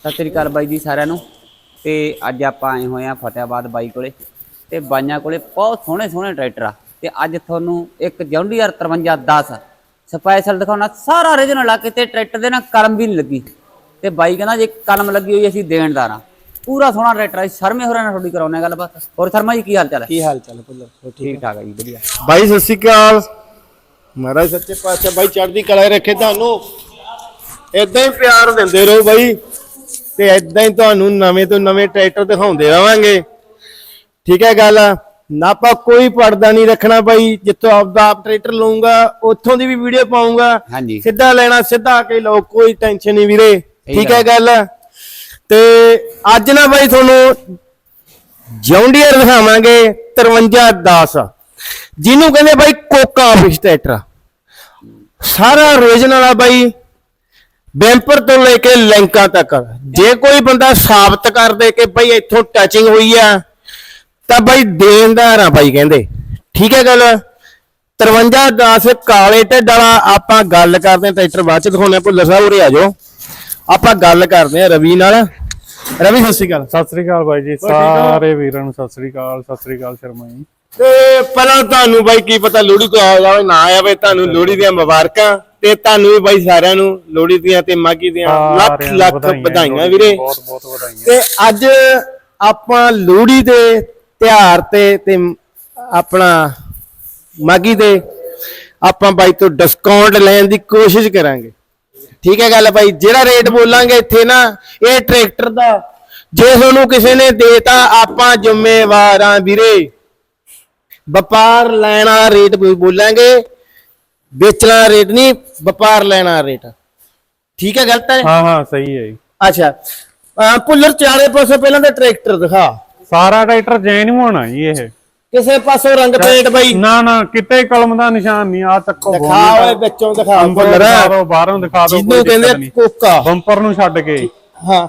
ਸਤਿ ਸ੍ਰੀ ਅਕਾਲ ਬਾਈ ਜੀ ਸਾਰਿਆਂ ਨੂੰ। ਤੇ ਅੱਜ ਆਪਾਂ ਆਏ ਹੋਏ ਆ ਫਤਿਆਬਾਦ ਬਾਈ ਕੋਲੇ। ਤੇ ਬਾਈਆਂ ਕੋਲੇ ਬਹੁਤ ਸੋਹਣੇ ਸੋਹਣੇ ਟਰੈਕਟਰ ਆ। ਤੇ ਅੱਜ ਤੁਹਾਨੂੰ ਇੱਕ ਜੌਂਡੀਆਰ 5310 ਸਪੈਸ਼ਲ ਦਿਖਾਉਣਾ ਸਾਰਾ ਰੀਜਨਲ ਲਾ ਕੇ ਤੇ ਟਰੈਕਟਰ ਦੇ ਨਾਲ ਕਲਮ ਵੀ ਨਹੀਂ ਲੱਗੀ। ਤੇ ਬਾਈ ਕਹਿੰਦਾ ਜੇ ਕਲਮ ਲੱਗੀ ਹੋਈ ਅਸੀਂ ਦੇਣਦਾਰ ਆ। ਪੂਰਾ ਸੋਹਣਾ ਟਰੈਕਟਰ ਆ ਸ਼ਰਮੇ ਹੋਰਾਂ ਨਾਲ ਥੋੜੀ ਕਰਾਉਣੇ ਗੱਲਬਾਤ। ਹੋਰ ਸ਼ਰਮਾ ਜੀ ਕੀ ਹਾਲ ਚਾਲ ਹੈ? ਕੀ ਹਾਲ ਚਾਲ ਭੁੱਲਰ? ਹੋ ਠੀਕ ਠੀਕ ਠਾਕ ਹੈ ਜੀ ਵਧੀਆ। ਬਾਈ ਸਤਿ ਸ਼੍ਰੀ ਅਕਾਲ। ਮਹਾਰਾਜ ਸੱਚੇ ਪਾਤਸ਼ਾਹ ਬਾਈ ਚੜ੍ਹਦੀ ਕਲਾ ਰੱਖੇ ਤੁਹਾਨੂੰ। ਇਦਾਂ ਹੀ ਪਿਆਰ ਦਿੰਦੇ ਰਹੋ ਬਾਈ। ਤੇ ਇਦਾਂ ਹੀ ਤੁਹਾਨੂੰ ਨਵੇਂ ਤੋਂ ਨਵੇਂ ਟਰੈਕਟਰ ਦਿਖਾਉਂਦੇ ਰਵਾਂਗੇ। ਠੀਕ ਹੈ ਗੱਲ? ਨਾ ਆਪਾਂ ਕੋਈ ਪਰਦਾ ਨਹੀਂ ਰੱਖਣਾ ਬਾਈ ਜਿੱਥੋਂ ਆਪਦਾ ਆਪ ਟਰੈਕਟਰ ਲਊਂਗਾ ਉੱਥੋਂ ਦੀ ਵੀ ਵੀਡੀਓ ਪਾਉਂਗਾ ਹਾਂਜੀ। ਸਿੱਧਾ ਲੈਣਾ ਸਿੱਧਾ ਆ ਕੇ ਲਓ ਕੋਈ ਟੈਨਸ਼ਨ ਨਹੀਂ ਵੀਰੇ। ਠੀਕ ਹੈ ਗੱਲ। ਤੇ ਅੱਜ ਨਾ ਬਾਈ ਤੁਹਾਨੂੰ ਜੌਂਡੀਅਰ ਦਿਖਾਵਾਂਗੇ 5310 ਜਿਹਨੂੰ ਕਹਿੰਦੇ ਬਾਈ ਕੋਕਾ ਆਫਿਸ ਟਰੈਕਟਰ। ਸਾਰਾ ਰੀਜਨਲ ਆ ਬਾਈ। ਬੈਂਪਰ ਤੋਂ ਲੈ ਕੇ ਲੈਂਕਾਂ ਤੱਕ। ਜੇ ਕੋਈ ਬੰਦਾ ਸਾਬਤ ਕਰ ਦੇ ਕਿ ਬਾਈ ਇੱਥੋਂ ਟੱਚਿੰਗ ਹੋਈ ਆ ਤਾਂ ਬਾਈ ਦੇਣਦਾਰ ਆ ਬਾਈ ਕਹਿੰਦੇ। ਠੀਕ ਹੈ ਗੱਲ? 5310 ਕਾਲੇ ਢਿੱਡ ਵਾਲਾ ਆਪਾਂ ਗੱਲ ਕਰਦੇ ਹਾਂ ਟਰੈਕਟਰ ਬਾਅਦ ਚ ਦਿਖਾਉਂਦੇ ਆ ਭੁੱਲਰ ਸਾਹਿਬ ਉਰੇ ਆ ਜਾਓ। ਆਪਾਂ ਗੱਲ ਕਰਦੇ ਆ ਰਵੀ ਨਾਲ। ਰਵੀ ਸਤਿ ਸ਼੍ਰੀ ਅਕਾਲ। ਸਤਿ ਸ੍ਰੀ ਅਕਾਲ ਬਾਈ ਜੀ ਸਾਰੇ ਵੀਰਾਂ ਨੂੰ ਸਤਿ ਸ੍ਰੀ ਅਕਾਲ ਸਤਿ ਸ੍ਰੀ ਅਕਾਲ ਸ਼ਰਮਾ ਜੀ। ਤੇ ਪਹਿਲਾਂ ਤੁਹਾਨੂੰ ਬਾਈ ਕੀ ਪਤਾ ਲੋਹੜੀ ਕੋ ਆ ਜਾਵੇ ਨਾ ਆਵੇ ਤੁਹਾਨੂੰ ਲੋਹੜੀ ਦੀਆਂ ਮੁਬਾਰਕਾਂ। ਤੇ ਤੁਹਾਨੂੰ ਵੀ ਬਾਈ ਸਾਰਿਆਂ ਨੂੰ ਲੋਹੜੀ ਦੀਆਂ ਤੇ ਮਾਗੀ ਦੀਆਂ ਲੱਖ ਲੱਖ ਵਧਾਈਆਂ ਵੀਰੇ। ਬਹੁਤ ਬਹੁਤ ਵਧਾਈਆਂ। ਤੇ ਅੱਜ ਆਪਾਂ ਲੋਹੜੀ ਦੇ ਤਿਉਹਾਰ ਤੇ ਤੇ ਆਪਣਾ ਮਾਗੀ ਦੇ ਆਪਾਂ ਬਾਈ ਤੋਂ ਡਿਸਕਾਊਂਟ ਲੈਣ ਦੀ ਕੋਸ਼ਿਸ਼ ਕਰਾਂਗੇ। ਠੀਕ ਹੈ ਗੱਲ ਭਾਈ ਜਿਹੜਾ ਰੇਟ ਬੋਲਾਂਗੇ ਇੱਥੇ ਨਾ ਇਹ ਟਰੈਕਟਰ ਦਾ ਜੇ ਤੁਹਾਨੂੰ ਕਿਸੇ ਨੇ ਦੇਤਾ ਆਪਾਂ ਜ਼ਿੰਮੇਵਾਰ ਵੀਰੇ। ਵਪਾਰ ਲੈਣ ਵਾਲਾ ਰੇਟ ਬੋਲਾਂਗੇ। ਵੇਚਣ ਰੇਟ ਨਹੀਂ ਵਪਾਰ ਲੈਣ ਰੇਟ ਠੀਕ ਹੈ ਗਲਤ ਹੈ? ਹਾਂ ਹਾਂ ਸਹੀ ਹੈ ਜੀ। ਅੱਛਾ। ਭੁੱਲਰ ਚਾਰੇ ਪਾਸੇ ਪਹਿਲਾਂ ਤਾਂ ਟਰੈਕਟਰ ਦਿਖਾ। ਸਾਰਾ ਟਰੈਕਟਰ ਜੈਨ ਹੋਣਾ ਜੀ ਇਹ। ਕਿਸੇ ਪਾਸੋਂ ਰੰਗ ਪੇਂਟ ਬਾਈ। ਨਾ ਨਾ ਕਿਤੇ ਕਲਮ ਦਾ ਨਿਸ਼ਾਨ ਨਹੀਂ ਆ ਚੱਕੋ ਦਿਖਾ ਓਏ ਵਿੱਚੋਂ ਦਿਖਾ ਅੰਦਰ ਬਾਹਰੋਂ ਦਿਖਾ ਦਿਓ ਜਿਹਨੂੰ ਕਹਿੰਦੇ ਕੋਕਾ। ਬੰਪਰ ਨੂੰ ਛੱਡ ਕੇ। ਹਾਂ।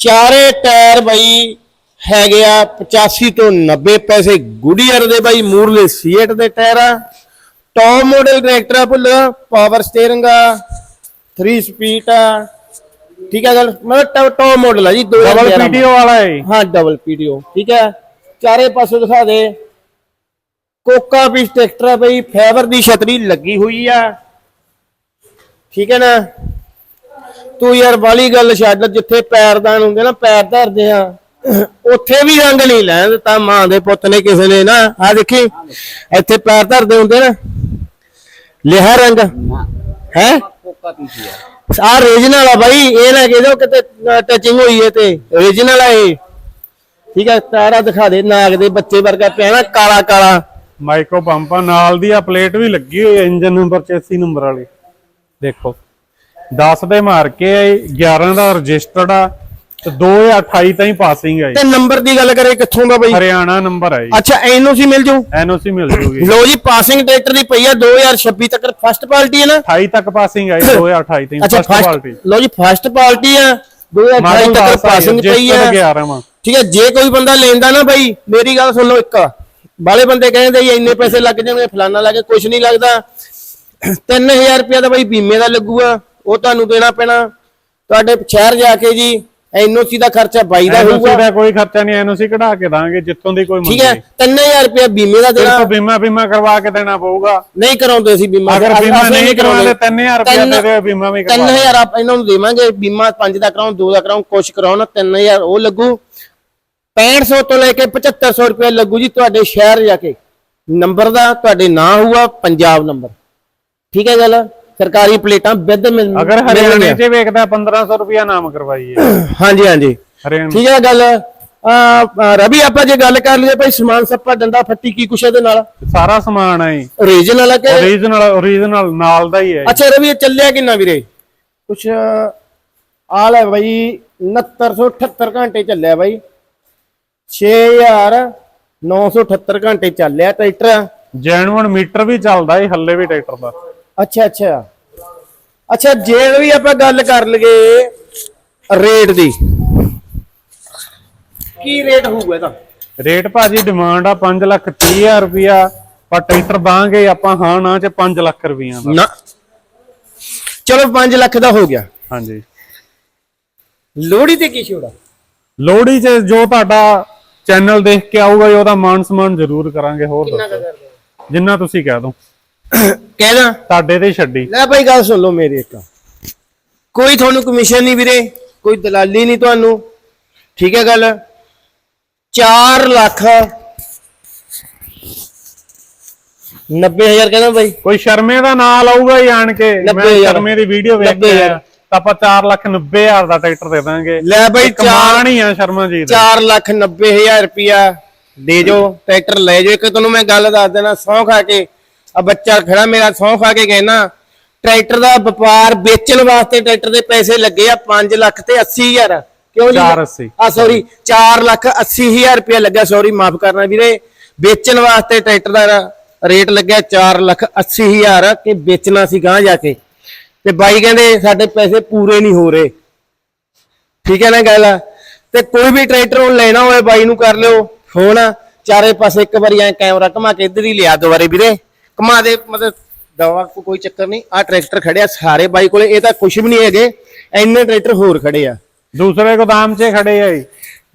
ਚਾਰੇ ਟਾਇਰ ਬਾਈ ਹੈਗੇ ਆ 85 ਤੋਂ 90 ਪੈਸੇ ਗੁਡੀਅਰ ਦੇ ਬਾਈ ਮੂਰਲੇ ਸੀਟ ਦੇ ਟਾਇਰ। ਆ ਟੌਪ ਮਾਡਲ ਟਰੈਕਟਰ ਆ ਭੁੱਲ ਪਾਵਰ ਸਟੀਅਰਿੰਗ ਆ 3 ਸਪੀਡ ਆ ਠੀਕ ਹੈ ਗੱਲ? ਮਤਲਬ ਟੌਪ ਮਾਡਲ ਆ ਜੀ ਡਬਲ 2011 ਪੀਟੀਓ ਵਾਲਾ। ਹੈ ਹਾਂ ਡਬਲ ਪੀਡੀਓ ਠੀਕ ਹੈ? ਚਾਰੇ ਪਾਸੇ ਦਿਖਾ ਦੇ। ਕੋਕਾ ਵੀ ਟਰੈਕਟਰ ਆ ਬਈ ਫਾਈਬਰ ਦੀ ਛਤਰੀ ਲੱਗੀ ਹੋਈ ਆ। ਠੀਕ ਹੈ ਨਾ? ਤੂੰ ਯਾਰ ਵਾਲੀ ਗੱਲ ਛੱਡ ਜਿੱਥੇ ਪੈਰਦਾਨ ਹੁੰਦੇ ਨਾ ਪੈਰ ਧਰਦੇ ਆ। ਉੱਥੇ ਵੀ ਰੰਗ ਨਹੀਂ ਲੈਣ ਦਿੱਤਾ ਮਾਂ ਦੇ ਪੁੱਤ ਨੇ ਕਿਸੇ ਨੇ ਨਾ। ਆ ਦੇਖੀ ਇੱਥੇ ਪੈਰ ਧਰਦੇ ਹੁੰਦੇ ਨਾ। ਲਿਹਾ ਰੰਗ? ਹੈ? ਕੋਕਾ ਪੀਸੀ ਆ ਆ ਰੀਜਨਲ ਆ ਬਾਈ, ਇਹ ਨਾ ਕਹਿ ਕਿਤੇ ਟੱਚਿੰਗ ਹੋਈ ਹੈ ਤੇ। ਰੀਜਨਲ ਆ ਇਹ। ਠੀਕ ਹੈ ਤਾਰਾ ਦਿਖਾ ਦੇ, ਨਾਗ ਦੇ ਬੱਚੇ ਵਰਗਾ ਪਿਆ ਨਾ, ਕਾਲਾ ਕਾਲਾ। ਮਾਈਕੋ ਪੰਪਾ ਨਾਲ ਦੀ ਆ ਪਲੇਟ ਵੀ ਲੱਗੀ ਹੋਈ ਹੈ ਇੰਜਨ ਨੰਬਰ 86 ਨੰਬਰ ਵਾਲੀ। ਦੇਖੋ 10 ਦੇ ਮਾਰ ਕੇ 11 ਦਾ ਰਜਿਸਟਰਡ ਆ ਤੇ 2028 ਤਾਈਂ ਪਾਸਿੰਗ ਹੈ ਜੀ ਤੇ ਨੰਬਰ ਦੀ ਗੱਲ ਕਰੇ ਕਿੱਥੋਂ ਦਾ ਬਾਈ? ਹਰਿਆਣਾ ਨੰਬਰ ਹੈ ਜੀ ਅੱਛਾ ਐਨਓਸੀ ਮਿਲ ਜੂ? ਐਨਓਸੀ ਮਿਲ ਜੂਗੀ। ਲੋ ਜੀ ਪਾਸਿੰਗ ਟਰੈਕਟਰ ਦੀ ਪਈ ਆ 2026 ਤੱਕ ਫਸਟ ਪਾਰਟੀ ਹੈ ਨਾ? 28 ਤੱਕ ਪਾਸਿੰਗ ਆਈ 2028 ਤਾਈਂ ਅੱਛਾ ਫਸਟ ਕੁਆਲਿਟੀ ਲੋ ਜੀ ਫਸਟ ਪਾਰਟੀ ਆ 2028 ਮਾਡਲ ਤੱਕ ਪਾਸਿੰਗ ਪਈ ਆ। 11 ਵਾ। ਠੀਕ ਹੈ ਜੇ ਕੋਈ ਬੰਦਾ ਲੈਂਦਾ ਨਾ ਬਾਈ ਮੇਰੀ ਗੱਲ ਸੁਣ ਲਓ ਇੱਕ। ਬਾਲੇ ਬੰਦੇ ਕਹਿੰਦੇ ਜੀ ਇੰਨੇ ਪੈਸੇ ਲੱਗ ਜਾਣਗੇ ਫਲਾਨਾ ਲੱਗੇ ਕੁਝ ਨਹੀਂ ਲੱਗਦਾ। 3000 ਰੁਪਇਆ ਤਾਂ ਬਾਈ ਬੀਮੇ ਦਾ ਲੱਗੂਗਾ ਉਹ ਤੁਹਾਨੂੰ ਦੇਣਾ ਪੈਣਾ। ਤੁਹਾਡੇ ਸ਼ਹਿਰ ਜਾ ਕੇ ਜੀ ਐਨਓਸੀ ਦਾ ਖਰਚਾ ਬਾਈ ਦਾ ਐਨਓਸੀ ਹੋਊਗਾ। ਦਾ ਕੋਈ ਖਰਚਾ ਨਹੀਂ ਐਨਓਸੀ ਕਢਾ ਕੇ ਦਾਂਗੇ ਜਿੱਥੋਂ ਦੀ ਕੋਈ ਠੀਕ ਹੈ ਮੰਗੇ 3000 ਰੁਪਇਆ ਬੀਮੇ ਦਾ ਦੇਣਾ। ਸਿਰਫ ਬੀਮਾ ਬੀਮਾ ਕਰਵਾ ਕੇ ਦੇਣਾ ਪਊਗਾ। ਨਹੀਂ ਕਰਾਉਂਦੇ ਅਸੀਂ ਬੀਮਾ। ਅਗਰ ਬੀਮਾ ਨਹੀਂ ਕਰਾਉਂਦੇ। ਕਰਾਉਂਦੇ 3000 ਰੁਪਏ ਦੇ ਦਿਓ ਬੀਮਾ ਵੀ ਕਰਵਾ 3000 ਆਪ ਇਹਨਾਂ ਨੂੰ ਦੇਵਾਂਗੇ ਬੀਮਾ 5 ਦਾ ਕਰਾਉਂ 2 ਦਾ ਕਰਾਉਂ ਕੁਛ ਕਰਾਉਣ 3000 ਉਹ ਲੱਗੂ। 6500 ਤੋਂ ਲੈ ਕੇ 7500 ਰੁਪਏ ਲੱਗੂ ਜੀ ਤੁਹਾਡੇ ਸ਼ਹਿਰ ਜਾ ਕੇ। ਨੰਬਰ ਦਾ ਤੁਹਾਡੇ ਨਾਂ ਹੋਊਗਾ ਪੰਜਾਬ ਨੰਬਰ। ਠੀਕ ਹੈ ਗੱਲ? ਸਰਕਾਰੀ ਪਲੇਟਾਂ ਵਿਦ ਮਿਲ ਅਗਰ ਹਰਿਆਣੇ। 'ਚ ਵੇਖਦਾ 1500 ਰੁਪਿਆ ਨਾਮ ਕਰਵਾਈਏ। ਹਾਂਜੀ ਹਾਂਜੀ। ਹਰਿਆਣਾ ਠੀਕ ਹੈ ਗੱਲ। ਆ ਰਵੀ ਆਪਾਂ ਜੇ ਗੱਲ ਕਰ ਲਈਏ ਭਾਈ ਸਮਾਨ ਸੱਪਾ ਡੰਡਾ ਫੱਟੀ ਕੀ ਕੁਛ ਇਹਦੇ ਨਾਲ? ਸਾਰਾ ਸਮਾਨ ਹੈ ਓਰੀਜਨਲ ਹੈ ਕਿ ਓਰੀਜਨਲ ਓਰੀਜਨਲ ਨਾਲ ਦਾ ਹੀ ਹੈ ਅੱਛਾ ਰਵੀ ਇਹ ਚੱਲਿਆ ਕਿੰਨਾ ਵੀਰੇ? ਕੁਛ ਆਲ ਹੈ ਬਾਈ 6978 ਘੰਟੇ ਚੱਲਿਆ ਬਾਈ। 6978 ਘੰਟੇ ਚੱਲਿਆ ਟਰੈਕਟਰ। ਜੈਨੂਅਨ ਮੀਟਰ ਵੀ ਚੱਲਦਾ ਹੈ ਹੱਲੇ ਵੀ ਟਰੈਕਟਰ ਦਾ। ਅੱਛਾ ਅੱਛਾ। ਅੱਛਾ ਜੇ ਵੀ ਆਪਾਂ ਗੱਲ ਕਰ ਲਈਏ ਰੇਟ ਦੀ। ਕੀ ਰੇਟ ਹੋਊਗਾ ਇਹਦਾ? ਰੇਟ ਭਾਜੀ ਡਿਮਾਂਡ ਆ 5 ਲੱਖ 30 ਹਜ਼ਾਰ ਰੁਪਿਆ ਪਰ ਟਰੈਕਟਰ ਦਾਂਗੇ ਆਪਾਂ ਹਾਂ ਨਾ ਚ 5 ਲੱਖ ਰੁਪਈਆ ਦਾ। ਨਾ। ਚਲੋ 5 ਲੱਖ ਦਾ ਹੋ ਗਿਆ। ਹਾਂਜੀ। ਲੋਹੜੀ ਤੇ ਕੀ ਛੋੜਾ ਲੋਹੜੀ 'ਚ ਜੋ ਤੁਹਾਡਾ ਚੈਨਲ ਦੇਖ ਕੇ ਆਊਗਾ ਜੀ, ਉਹਦਾ ਮਾਨ ਸਨਮਾਨ ਜ਼ਰੂਰ ਕਰਾਂਗੇ ਹੋਰ ਦੱਸੋ। ਜਿੰਨਾ ਤੁਸੀਂ ਕਹਿ ਦੋ। ਕਹਿਦਾ ਤੁਹਾਡੇ ਤੇ ਛੱਡੀ। ਲੈ ਭਾਈ ਗੱਲ ਸੁਣ ਲਓ ਮੇਰੀ ਇੱਕ। ਕੋਈ ਤੁਹਾਨੂੰ ਕਮਿਸ਼ਨ ਨਹੀਂ ਵੀਰੇ ਕੋਈ ਦਲਾਲੀ ਨਹੀਂ ਤੁਹਾਨੂੰ। ਠੀਕ ਹੈ ਗੱਲ? 4 ਲੱਖ 90000 ਕਹਿੰਦਾ ਭਾਈ ਕੋਈ ਸ਼ਰਮੇ ਦਾ ਨਾਂ ਲਾਊਗਾ ਹੀ ਆਣ ਕੇ। ਮੈਂ 90,000 ਸ਼ਰਮੇ ਦੀ ਵੀਡੀਓ ਵੇਖ ਕੇ 90,000 ਤਾਂ ਆਪਾਂ 4 ਲੱਖ 90 ਹਜ਼ਾਰ ਦਾ ਟਰੈਕਟਰ ਦੇ ਦਾਂਗੇ। ਲੈ ਭਾਈ ਕਮਾਨ ਹੀ ਆ ਸ਼ਰਮਾ ਜੀ ਦਾ 4 ਲੱਖ 90000 ਰੁਪਿਆ ਦੇ ਜੋ ਟਰੈਕਟਰ ਲੈ ਜੋ ਇੱਕ ਤੁਹਾਨੂੰ ਮੈਂ ਗੱਲ ਦੱਸ ਦੇਣਾ ਸੌਂ ਖਾ ਕੇ। ਆ ਬੱਚਾ ਖੜਾ ਮੇਰਾ ਸੌਂ ਖਾ ਕੇ ਕਹਿਣਾ ਟਰੈਕਟਰ ਦਾ ਵਪਾਰ ਵੇਚਣ ਵਾਸਤੇ ਟਰੈਕਟਰ ਦੇ ਪੈਸੇ ਲੱਗੇ ਆ 5 ਲੱਖ ਤੇ 80000 ਕਿਉਂ ਜੀ? 480 ਆ ਸੌਰੀ 4 ਲੱਖ 80000 ਰੁਪਇਆ ਲੱਗਾ ਸੌਰੀ ਮਾਫ ਕਰਨਾ ਵੀਰੇ। ਵੇਚਣ ਵਾਸਤੇ ਟਰੈਕਟਰ ਦਾ ਰੇਟ ਲੱਗਿਆ 4 ਲੱਖ 80000 ਕਿ ਵੇਚਣਾ ਸੀ ਗਾਂ ਜਾ ਕੇ। ਤੇ ਬਾਈ ਕਹਿੰਦੇ ਸਾਡੇ ਪੈਸੇ ਪੂਰੇ ਨਹੀਂ ਹੋ ਰਹੇ। ਠੀਕ ਹੈ ਨਾ ਗੱਲ? ਤੇ ਕੋਈ ਵੀ ਟਰੈਕਟਰ ਉਹ ਲੈਣਾ ਹੋਵੇ ਬਾਈ ਨੂੰ ਕਰ ਲਿਓ। ਫੋਨ ਚਾਰੇ ਪਾਸੇ ਇੱਕ ਵਾਰੀ ਐ ਕੈਮਰਾ ਘੁਮਾ ਕੇ ਇੱਧਰ ਹੀ ਲਿਆ ਦੁਬਾਰੇ ਵੀਰੇ। ਘੁਮਾ ਦੇ ਮਤਲਬ ਦਵਾ ਕੋ ਕੋਈ ਚੱਕਰ ਨਹੀਂ ਆ ਟਰੈਕਟਰ ਖੜਿਆ ਸਾਰੇ ਬਾਈ ਕੋਲੇ ਇਹ ਤਾਂ ਕੁਝ ਵੀ ਨਹੀਂ ਹੈਗੇ ਇੰਨੇ ਟਰੈਕਟਰ ਹੋਰ ਖੜੇ ਆ। ਦੂਸਰੇ ਗੋਦਾਮ 'ਚ ਖੜੇ ਆ ਜੀ।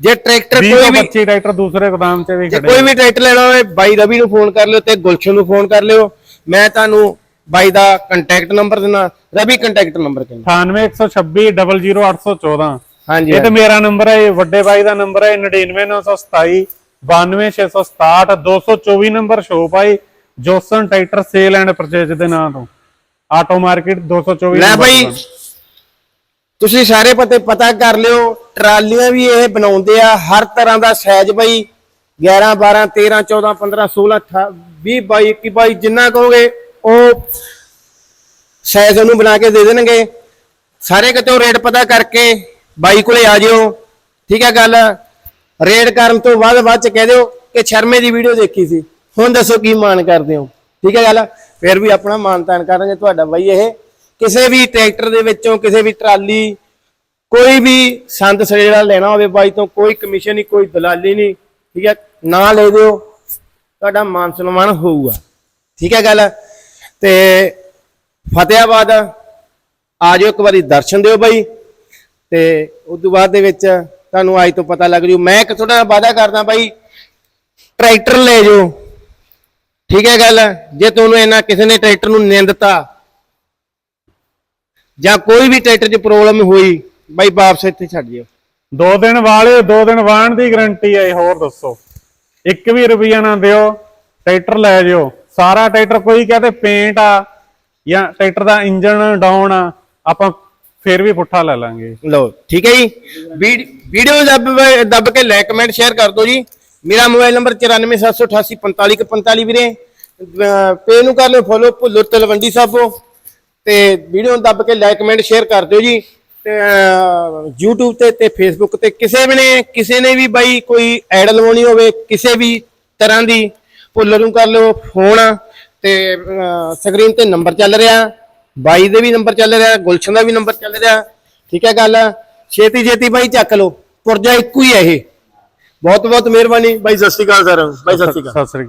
ਜੇ ਟਰੈਕਟਰ 20 ਕੋਈ ਵੀ 25 ਟਰੈਕਟਰ ਦੂਸਰੇ ਗੋਦਾਮ 'ਚ ਵੀ ਖੜੇ ਕੋਈ ਵੀ ਟਰੈਕਟਰ ਲੈਣਾ ਹੋਵੇ ਬਾਈ ਰਵੀ ਨੂੰ ਫੋਨ ਕਰ ਲਿਓ ਤੇ ਗੁਲਸ਼ਨ ਨੂੰ ਫੋਨ ਕਰ ਲਿਓ। ਮੈਂ ਤੁਹਾਨੂੰ ਬਾਈ ਦਾ ਕੰਟੈਕਟ ਨੰਬਰ ਦੇਣਾ ਰਵੀ ਕੰਟੈਕਟ ਨੰਬਰ ਕਿੰਨਾ 98 126 00814 ਹਾਂਜੀ ਇਹ ਤੇ ਮੇਰਾ ਨੰਬਰ ਹੈ ਇਹ ਵੱਡੇ ਬਾਈ ਦਾ ਨੰਬਰ ਹੈ 99927 92667 224 number shop I Jossan tractor sale and purchase ਦੇ ਨਾਂ ਤੋਂ। ਆਟੋ ਮਾਰਕੀਟ 224 ਲੈ ਦੁਕਾਨ। ਤੁਸੀਂ ਸਾਰੇ ਪਤੇ ਪਤਾ ਕਰ ਲਿਓ ਟਰਾਲੀਆਂ ਵੀ ਇਹ ਬਣਾਉਂਦੇ ਆ ਹਰ ਤਰ੍ਹਾਂ ਦਾ ਸਾਈਜ਼ ਬਾਈ। 11 12 13 14 15 16 18 20 22 21 22 ਜਿੰਨਾ ਕਹੋਗੇ ਉਹ ਸਾਈਜ਼ ਉਹਨੂੰ ਬਣਾ ਕੇ ਦੇ ਦੇਣਗੇ। ਸਾਰੇ ਕਿਤੇ ਰੇਟ ਪਤਾ ਕਰਕੇ ਬਾਈ ਕੋਲੇ ਆ ਜਿਓ। ਠੀਕ ਹੈ ਗੱਲ? ਰੇਟ ਕਰਨ ਤੋਂ ਬਾਅਦ ਬਾਅਦ ਚ ਕਹਿ ਦਿਓ ਕਿ ਸ਼ਰਮੇ ਦੀ ਵੀਡੀਓ ਦੇਖੀ ਸੀ। ਹੁਣ ਦੱਸੋ ਕੀ ਮਾਨ ਕਰਦੇ ਹੋ? ਠੀਕ ਹੈ ਗੱਲ? ਫਿਰ ਵੀ ਆਪਣਾ ਮਾਨ ਤਾਨ ਕਰਾਂਗੇ ਤੁਹਾਡਾ ਬਾਈ ਇਹ। ਕਿਸੇ ਵੀ ਟਰੈਕਟਰ ਦੇ ਵਿੱਚੋਂ ਕਿਸੇ ਵੀ ਟਰਾਲੀ, ਕੋਈ ਵੀ ਸੰਦ ਸੜੇੜਾ ਲੈਣਾ ਹੋਵੇ ਬਾਈ ਤੋਂ, ਕੋਈ ਕਮਿਸ਼ਨ ਨਹੀਂ, ਕੋਈ ਦਲਾਲੀ ਨਹੀਂ, ਠੀਕ ਹੈ? ਨਾ ਲੈ ਦਿਓ। ਤੁਹਾਡਾ ਮਾਨ ਸਨਮਾਨ ਹੋਊਗਾ। ਠੀਕ ਹੈ ਗੱਲ? ਤੇ ਫਤਿਆਬਾਦ ਆ ਜਾਓ ਇੱਕ ਵਾਰੀ ਦਰਸ਼ਨ ਦਿਓ ਬਾਈ। ਤੇ ਉਸ ਤੋਂ ਬਾਅਦ ਦੇ ਵਿੱਚ ਤੁਹਾਨੂੰ ਅੱਜ ਤੋਂ ਪਤਾ ਲੱਗ ਜੂ। ਮੈਂ ਇੱਕ ਤੁਹਾਡਾ ਵਾਅਦਾ ਕਰਦਾ ਬਾਈ, ਟਰੈਕਟਰ ਲੈ ਜਾਓ। ਠੀਕ ਹੈ ਗੱਲ? ਜੇ ਤੁਹਾਨੂੰ ਇਹਨਾਂ ਕਿਸੇ ਨੇ ਟਰੈਕਟਰ ਨੂੰ ਨਿੰਦਤਾ ਜਾਂ ਕੋਈ ਵੀ ਟਰੈਕਟਰ 'ਚ ਪ੍ਰੋਬਲਮ ਹੋਈ ਬਾਈ ਵਾਪਸ ਇੱਥੇ ਛੱਡ ਜਿਓ। ਦੋ ਦਿਨ ਵਾਲੇ ਦੋ ਦਿਨ ਵਾਹਣ ਦੀ ਗਾਰੰਟੀ ਹੈ ਹੋਰ ਦੱਸੋ। ਇੱਕ ਵੀ ਰੁਪਈਆ ਨਾ ਦਿਓ ਟਰੈਕਟਰ ਲੈ ਜਿਓ। ਸਾਰਾ ਟਰੈਕਟਰ ਕੋਈ ਕਹਤੇ ਪੇਂਟ ਆ ਜਾਂ ਟਰੈਕਟਰ ਦਾ ਇੰਜਨ ਡਾਊਨ ਆ ਆਪਾਂ ਫਿਰ ਵੀ ਪੁੱਠਾ ਲੈ ਲਾਂਗੇ। ਲਓ ਠੀਕ ਹੈ ਜੀ? ਵੀਡ- ਵੀਡੀਓ ਦੱਬ ਦੱਬ ਕੇ ਲਾਈਕ ਕਮੈਂਟ ਸ਼ੇਅਰ ਕਰ ਦਿਓ ਜੀ। ਮੇਰਾ ਮੋਬਾਈਲ ਨੰਬਰ 9478845145 ਵੀਰੇ। ਪੇ ਨੂੰ ਕਰ ਲਿਓ ਫੋਲੋ ਭੁੱਲਰ ਤਲਵੰਡੀ ਸਾਬੋ। ਤੇ ਵੀਡੀਓ ਨੂੰ ਦੱਬ ਕੇ ਲਾਈਕ ਕਮੈਂਟ ਸ਼ੇਅਰ ਕਰ ਦਿਓ ਜੀ। ਤੇ ਅਹ, YouTube ਤੇ ਤੇ Facebook ਤੇ ਕਿਸੇ ਵੀ ਨੇ ਕਿਸੇ ਨੇ ਵੀ ਬਾਈ ਕੋਈ ਐਡ ਲਵਾਉਣੀ ਹੋਵੇ ਕਿਸੇ ਵੀ ਤਰ੍ਹਾਂ ਦੀ ਭੁੱਲਰ ਨੂੰ ਕਰ ਲਿਓ ਫੋਨ ਤੇ ਸਕਰੀਨ ਤੇ ਨੰਬਰ ਚੱਲ ਰਿਹਾ। ਬਾਈ ਦੇ ਵੀ ਨੰਬਰ ਚੱਲ ਰਿਹਾ ਗੁਲਸ਼ਨ ਦਾ ਵੀ ਨੰਬਰ ਚੱਲ ਰਿਹਾ। ਠੀਕ ਹੈ ਗੱਲ? ਛੇਤੀ ਛੇਤੀ ਬਾਈ ਚੱਕ ਲਓ। ਪੁਰਜਾ ਇੱਕੋ ਹੀ ਹੈ ਇਹ। ਬਹੁਤ ਬਹੁਤ ਮਿਹਰਬਾਨੀ। ਬਾਈ, ਸਤਿ ਸ਼੍ਰੀ ਅਕਾਲ ਸਰ ਬਾਈ, ਸਤਿ ਸ਼੍ਰੀ ਅਕਾਲ। ਸਤਿ ਸ੍ਰੀ ਅਕਾਲ।